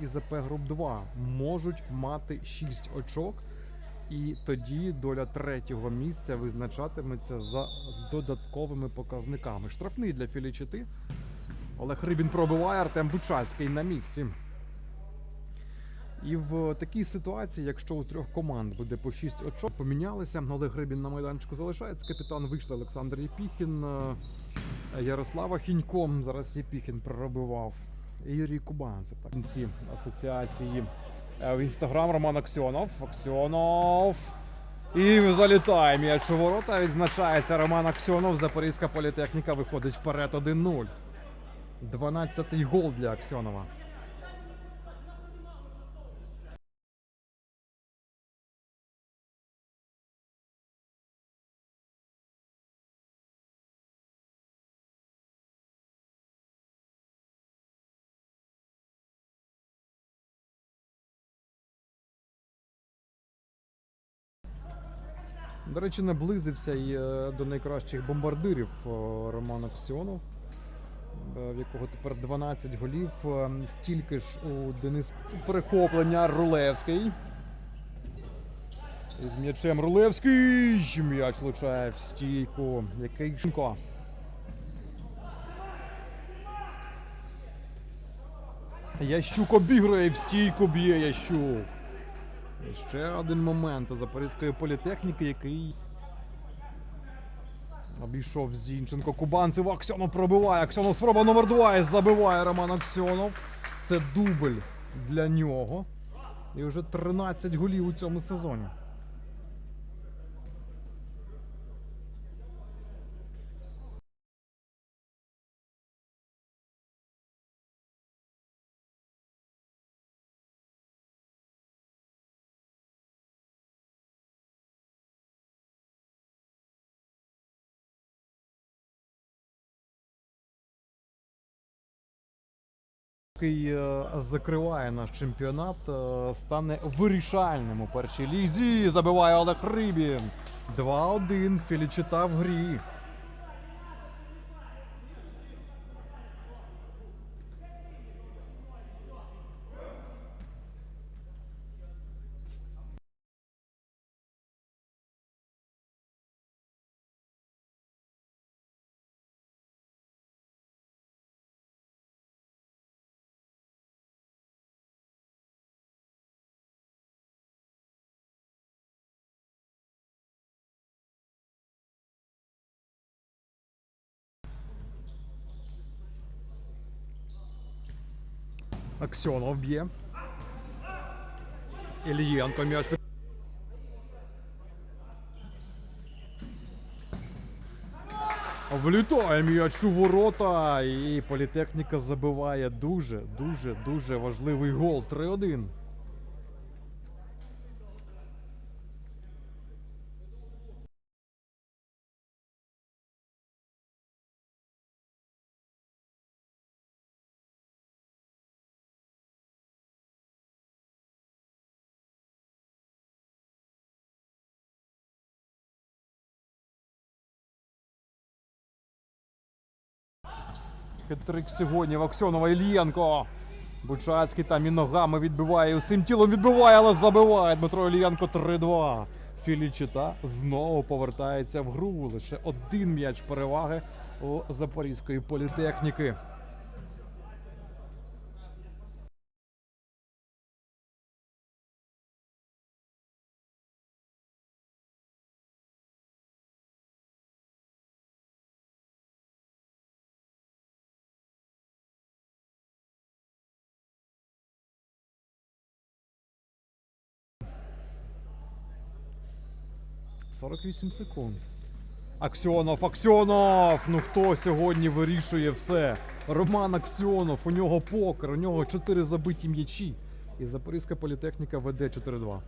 і ЗП Груп 2 можуть мати 6 очок, і тоді доля третього місця визначатиметься за додатковими показниками. Штрафний для Філічити. Олег Рибін пробиває Артем Бучацький на місці. І в такій ситуації, якщо у трьох команд буде по 6 очок, помінялися. Олег Рибін на майданчику залишається. Капітан вийшли Олександр Єпіхін. е, Ярослава Хінько. Зараз Єпіхін пробивав. Юрій Кубан. Це так. Ці асоціації Е, в інстаграм Роман Аксьонов. Аксьонов. І залітає м'яч у ворота. Відзначається Роман Аксьонов. Запорізька політехніка виходить вперед 1-0. 12-й гол для Аксьонова. До речі, наблизився і е, до найкращих бомбардирів е, Роман Аксьонов, е, в якого тепер 12 голів. Стільки ж у Денис перехоплення Рулевський. І з м'ячем Рулевський. М'яч влучає в стійку. Який Шенко. Ящук обіграє в стійку б'є Ящук. Ще один момент у Запорізької політехніки, який обійшов Зінченко. Кубанцев Аксьонов пробиває. Аксьонов спроба номер 2 і забиває Роман Аксьонов. Це дубль для нього. І вже 13 голів у цьому сезоні. Який е, закриває наш чемпіонат, е, стане вирішальним у першій лізі. Забиває Олег Рибін. 2-1. Філічита в грі. Аксьонов б'є. Ільєнко м'яч. Влітає м'яч у ворота. І політехніка забиває дуже, дуже, дуже важливий гол. 3-1. Хитрик сьогодні в Аксьонова Ільєнко. Бучацький там і ногами відбиває, усім тілом відбиває, але забиває Дмитро Ільєнко 3-2. Філічита знову повертається в гру. Лише один м'яч переваги у запорізької політехніки. — 48 секунд. Аксьонов, Аксьонов! Ну хто сьогодні вирішує все? Роман Аксьонов, у нього покер, у нього 4 забиті м'ячі. І Запорізька політехніка веде 4-2.